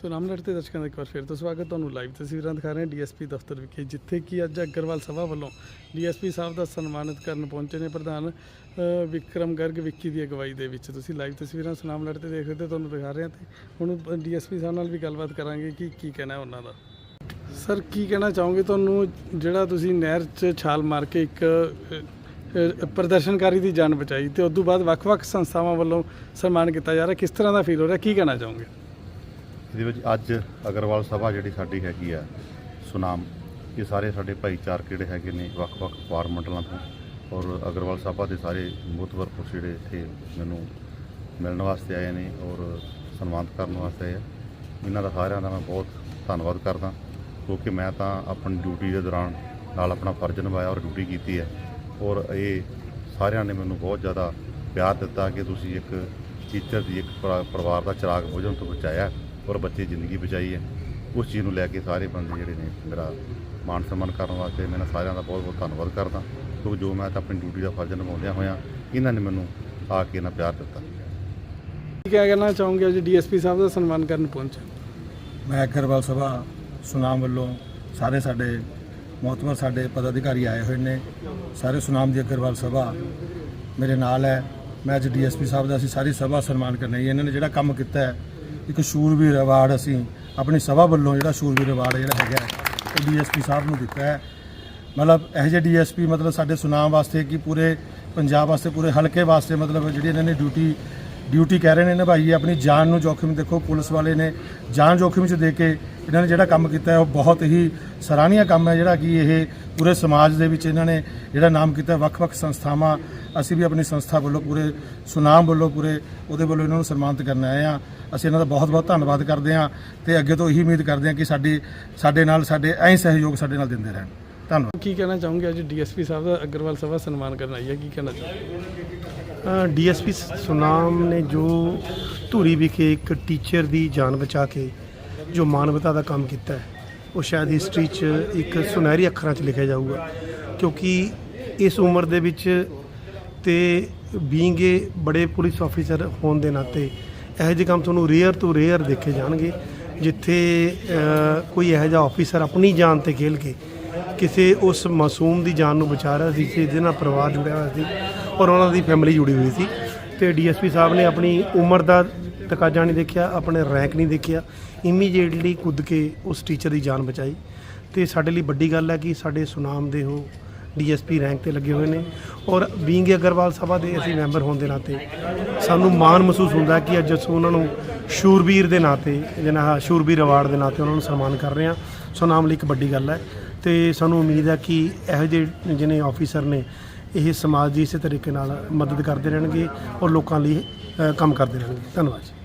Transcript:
ਸੋ ਰਾਮਨਗਰ ਤੇ ਦਰਸ਼ਕਾਂ ਦਾ ਇੱਕ ਵਾਰ ਫਿਰ ਤੋਂ ਸਵਾਗਤ ਤੁਹਾਨੂੰ ਲਾਈਵ ਤਸਵੀਰਾਂ ਦਿਖਾ ਰਹੇ ਹਾਂ ਡੀਐਸਪੀ ਦਫ਼ਤਰ ਵਿਖੇ, ਜਿੱਥੇ ਕਿ ਅੱਜ ਅਗਰਵਾਲ ਸਭਾ ਵੱਲੋਂ ਡੀਐਸਪੀ ਸਾਹਿਬ ਦਾ ਸਨਮਾਨਿਤ ਕਰਨ ਪਹੁੰਚੇ ਨੇ ਪ੍ਰਧਾਨ ਵਿਕਰਮ ਗਰਗ ਵਿੱਕੀ ਦੀ ਅਗਵਾਈ ਦੇ ਵਿੱਚ। ਤੁਸੀਂ ਲਾਈਵ ਤਸਵੀਰਾਂ ਸੁਨਾਮ ਲੜ ਤੇ ਦੇਖ ਰਹੇ ਹੋ ਤੇ ਤੁਹਾਨੂੰ ਦਿਖਾ ਰਹੇ ਹਾਂ ਤੇ ਹੁਣ ਡੀਐਸਪੀ ਸਾਹਿਬ ਨਾਲ ਵੀ ਗੱਲਬਾਤ ਕਰਾਂਗੇ ਕਿ ਕੀ ਕਹਿਣਾ ਉਹਨਾਂ ਦਾ। ਸਰ, ਕੀ ਕਹਿਣਾ ਚਾਹੋਗੇ ਤੁਹਾਨੂੰ, ਜਿਹੜਾ ਤੁਸੀਂ ਨਹਿਰ 'ਚ ਛਾਲ ਮਾਰ ਕੇ ਇੱਕ ਪ੍ਰਦਰਸ਼ਨਕਾਰੀ ਦੀ ਜਾਨ ਬਚਾਈ ਤੇ ਉਸ ਤੋਂ ਬਾਅਦ ਵੱਖ-ਵੱਖ ਸੰਸਥਾਵਾਂ ਵੱਲੋਂ ਸਨਮਾਨ ਕੀਤਾ ਜਾ ਰਿਹਾ, ਕਿਸ ਤਰ੍ਹਾਂ ਦਾ ਫੀਲ ਹੋ ਰਿਹਾ, ਕੀ ਕਹਿਣਾ ਚਾਹੋਗੇ? ਇਹਦੇ ਵਿੱਚ ਅੱਜ ਅਗਰਵਾਲ ਸਭਾ ਜਿਹੜੀ ਸਾਡੀ ਹੈਗੀ ਆ, ਸੁਨਾਮ, ਇਹ ਸਾਰੇ ਸਾਡੇ ਭਾਈਚਾਰਕ ਜਿਹੜੇ ਹੈਗੇ ਨੇ, ਵੱਖ-ਵੱਖ ਵਾਰ ਮੰਡਲਾਂ ਤੋਂ। ਔਰ ਅਗਰਵਾਲ ਸਭਾ ਦੇ ਸਾਰੇ ਮੁਤਬਰ ਪੁਰਸ਼ ਜਿਹੜੇ ਇੱਥੇ ਮੈਨੂੰ ਮਿਲਣ ਵਾਸਤੇ ਆਏ ਨੇ ਔਰ ਸਨਮਾਨਿਤ ਕਰਨ ਵਾਸਤੇ ਆਏ ਆ। ਇਹਨਾਂ ਦਾ ਸਾਰਿਆਂ ਦਾ ਮੈਂ ਬਹੁਤ ਧੰਨਵਾਦ ਕਰਦਾ, ਕਿਉਂਕਿ ਮੈਂ ਤਾਂ ਆਪਣੀ ਡਿਊਟੀ ਦੇ ਦੌਰਾਨ ਨਾਲ ਆਪਣਾ ਫਰਜ਼ ਨਿਭਾਇਆ ਔਰ ਡਿਊਟੀ ਕੀਤੀ ਹੈ। ਔਰ ਇਹ ਸਾਰਿਆਂ ਨੇ ਮੈਨੂੰ ਬਹੁਤ ਜ਼ਿਆਦਾ ਪਿਆਰ ਦਿੱਤਾ ਕਿ ਤੁਸੀਂ ਇੱਕ ਟੀਚਰ ਦੀ, ਇੱਕ ਪਰਿਵਾਰ ਦਾ ਚਿਰਾਗ ਬੁਝਣ ਤੋਂ ਬਚਾਇਆ। ਔਰ ਬੱਚੇ ਜ਼ਿੰਦਗੀ ਬਚਾਈ ਹੈ। ਉਸ ਚੀਜ਼ ਨੂੰ ਲੈ ਕੇ ਸਾਰੇ ਬੰਦੇ ਜਿਹੜੇ ਨੇ ਮੇਰਾ ਮਾਣ ਸਨਮਾਨ ਕਰਨ ਵਾਸਤੇ ਮੈਂ ਸਾਰਿਆਂ ਦਾ ਬਹੁਤ ਬਹੁਤ ਧੰਨਵਾਦ ਕਰਦਾ। ਕਿਉਂਕਿ ਜੋ ਮੈਂ ਤਾਂ ਆਪਣੀ ਡਿਊਟੀ ਦਾ ਫਰਜ਼ ਨਿਭਾਉਂਦਿਆਂ ਹੋਇਆਂ ਇਹਨਾਂ ਨੇ ਮੈਨੂੰ ਆ ਕੇ ਇਹਨਾਂ ਪਿਆਰ ਦਿੱਤਾ। ਕੀ ਕਹਿਣਾ ਚਾਹੋਗੇ? ਅੱਜ ਡੀਐਸਪੀ ਸਾਹਿਬ ਦਾ ਸਨਮਾਨ ਕਰਨ ਪਹੁੰਚੇ ਮੈਂ ਅਗਰਵਾਲ ਸਭਾ ਸੁਨਾਮ ਵੱਲੋਂ ਸਾਰੇ ਸਾਡੇ ਮਹਤਵਰ ਸਾਡੇ ਪਦਾਧਿਕਾਰੀ ਆਏ ਹੋਏ ਨੇ। ਸਾਰੇ ਸੁਨਾਮ ਦੀ ਅਗਰਵਾਲ ਸਭਾ ਮੇਰੇ ਨਾਲ ਹੈ। ਮੈਂ ਅੱਜ ਡੀਐਸਪੀ ਸਾਹਿਬ ਦਾ ਅਸੀਂ ਸਾਰੀ ਸਭਾ ਸਨਮਾਨ ਕਰਨਾ ਹੈ। ਇਹਨਾਂ ਨੇ ਜਿਹੜਾ ਕੰਮ ਕੀਤਾ ਹੈ ਇੱਕ ਸ਼ੂਰਵੀਰ ਅਵਾਰਡ ਅਸੀਂ ਆਪਣੀ ਸਭਾ ਵੱਲੋਂ ਜਿਹੜਾ ਸ਼ੂਰਵੀਰ ਅਵਾਰਡ ਜਿਹੜਾ ਹੈਗਾ ਹੈ, ਉਹ ਡੀਐਸਪੀ ਸਾਹਿਬ ਨੂੰ ਦਿੱਤਾ ਹੈ। ਮਤਲਬ ਇਹੋ ਜਿਹੇ ਡੀਐਸਪੀ ਮਤਲਬ ਸਾਡੇ ਸੁਨਾਮ ਵਾਸਤੇ ਕਿ ਪੂਰੇ ਪੰਜਾਬ ਵਾਸਤੇ ਪੂਰੇ ਹਲਕੇ ਵਾਸਤੇ ਮਤਲਬ ਜਿਹੜੀ ਇਹਨਾਂ ਨੇ ਡਿਊਟੀ ਡਿਊਟੀ ਕਹਿ ਰਹੇ ਨੇ ਨਿਭਾਈ ਹੈ ਆਪਣੀ ਜਾਨ ਨੂੰ ਜੋਖਿਮ ਦੇਖੋ ਪੁਲਿਸ ਵਾਲੇ ਨੇ ਜਾਨ ਜੋਖਿਮ 'ਚ ਦੇ ਕੇ ਇਹਨਾਂ ਨੇ ਜਿਹੜਾ ਕੰਮ ਕੀਤਾ ਹੈ ਉਹ ਬਹੁਤ ਹੀ ਸਰਾਹਨੀय ਕੰਮ ਹੈ ਜਿਹੜਾ ਕਿ ਇਹ ਪੂਰੇ ਸਮਾਜ ਦੇ ਵਿੱਚ ਇਹਨਾਂ ਨੇ ਜਿਹੜਾ ਨਾਮ ਕੀਤਾ ਹੈ, ਵੱਖ-ਵੱਖ ਸੰਸਥਾਵਾਂ ਅਸੀਂ ਵੀ ਆਪਣੀ ਸੰਸਥਾ ਵੱਲੋਂ ਪੂਰੇ ਸੁਨਾਮ ਵੱਲੋਂ ਪੂਰੇ ਉਹਦੇ ਵੱਲੋਂ ਇਹਨਾਂ ਨੂੰ ਸਨਮਾਨਿਤ ਕਰਨ ਆਏ ਆ ਅਸੀਂ ਇਹਨਾਂ ਦਾ ਬਹੁਤ-ਬਹੁਤ ਧੰਨਵਾਦ ਕਰਦੇ ਹਾਂ ਤੇ ਅੱਗੇ ਤੋਂ ਇਹੀ ਉਮੀਦ ਕਰਦੇ ਹਾਂ ਕਿ ਸਾਡੀ ਸਾਡੇ ਨਾਲ ਸਾਡੇ ਐਂ ਸਹਿਯੋਗ ਸਾਡੇ ਨਾਲ ਦਿੰਦੇ ਰਹਿਣ। ਧੰਨਵਾਦ। ਕੀ ਕਹਿਣਾ ਚਾਹੋਗੇ? ਅੱਜ ਡੀਐਸਪੀ ਸਾਹਿਬ ਦਾ ਅਗਰਵਾਲ ਸਭਾ ਸਨਮਾਨ ਕਰਨ ਆਈ ਹੈ ਕੀ ਕਹਿਣਾ ਚਾਹੋਗੇ? ਡੀਐਸਪੀ ਸੁਨਾਮ ਨੇ ਜੋ ਧੂਰੀ ਵਿਖੇ ਇੱਕ ਟੀਚਰ ਦੀ ਜਾਨ ਬਚਾ ਕੇ ਜੋ ਮਾਨਵਤਾ ਦਾ ਕੰਮ ਕੀਤਾ ਹੈ, ਉਹ ਸ਼ਾਇਦ ਹਿਸਟਰੀ 'ਚ ਇੱਕ ਸੁਨਹਿਰੀ ਅੱਖਰਾਂ 'ਚ ਲਿਖਿਆ ਜਾਊਗਾ। ਕਿਉਂਕਿ ਇਸ ਉਮਰ ਦੇ ਵਿੱਚ ਤੇ ਬੀਇੰਗ ਏ ਬੜੇ ਪੁਲਿਸ ਆਫੀਸਰ ਹੋਣ ਦੇ ਨਾਤੇ ਇਹੋ ਜਿਹੇ ਕੰਮ ਤੁਹਾਨੂੰ ਰੇਅਰ ਤੋਂ ਰੇਅਰ ਦੇਖੇ ਜਾਣਗੇ, ਜਿੱਥੇ ਕੋਈ ਇਹੋ ਜਿਹਾ ਆਫੀਸਰ ਆਪਣੀ ਜਾਨ ਤੇ ਖੇਲ ਕੇ ਕਿਸੇ ਉਸ ਮਾਸੂਮ ਦੀ ਜਾਨ ਨੂੰ ਬਚਾ ਰਿਹਾ ਸੀ ਜਿਹਦੇ ਨਾਲ ਪਰਿਵਾਰ ਜੁੜਿਆ ਹੋਇਆ ਸੀ ਔਰ ਉਹਨਾਂ ਦੀ ਫੈਮਿਲੀ ਜੁੜੀ ਹੋਈ ਸੀ। ਤੇ ਡੀਐਸਪੀ ਸਾਹਿਬ ਨੇ ਆਪਣੀ ਉਮਰ ਦਾ ਤਕਾਜ਼ਾ ਨਹੀਂ ਦੇਖਿਆ, ਆਪਣੇ ਰੈਂਕ ਨਹੀਂ ਦੇਖਿਆ। ਇਮੀਡੀਏਟਲੀ ਕੁੱਦ ਕੇ ਉਸ ਟੀਚਰ ਦੀ ਜਾਨ ਬਚਾਈ। ਤੇ ਸਾਡੇ ਲਈ ਵੱਡੀ ਗੱਲ ਹੈ ਕਿ ਸਾਡੇ ਸੁਨਾਮ ਦੇ ਉਹ ਡੀਐਸਪੀ ਰੈਂਕ ਤੇ ਲੱਗੇ ਹੋਏ ਨੇ ਔਰ ਬੀਇੰਗ ਅਗਰਵਾਲ ਸਭਾ ਦੇ ਅਸੀਂ ਮੈਂਬਰ ਹੋਣ ਦੇ ਨਾਤੇ ਸਾਨੂੰ ਮਾਣ ਮਹਿਸੂਸ ਹੁੰਦਾ ਕਿ ਅੱਜ ਅਸੀਂ ਉਹਨਾਂ ਨੂੰ ਸ਼ੂਰਬੀਰ ਦੇ ਨਾਤੇ ਜਿਹਨਾਂ ਸ਼ੂਰਬੀਰ ਅਵਾਰਡ ਦੇ ਨਾਤੇ ਉਹਨਾਂ ਨੂੰ ਸਨਮਾਨ ਕਰ ਰਹੇ ਹਾਂ। ਸੁਨਾਮ ਲਈ ਇੱਕ ਵੱਡੀ ਗੱਲ ਹੈ ਤੇ ਸਾਨੂੰ ਉਮੀਦ ਹੈ ਕਿ ਇਹੋ ਜਿਹੇ ਜਿਹਨੇ ਆਫੀਸਰ ਨੇ ਇਹ ਸਮਾਜ ਦੀ ਇਸੇ ਤਰੀਕੇ ਨਾਲ ਮਦਦ ਕਰਦੇ ਰਹਿਣਗੇ ਔਰ ਲੋਕਾਂ ਲਈ ਕੰਮ ਕਰਦੇ ਰਹਿਣਗੇ। ਧੰਨਵਾਦ ਜੀ।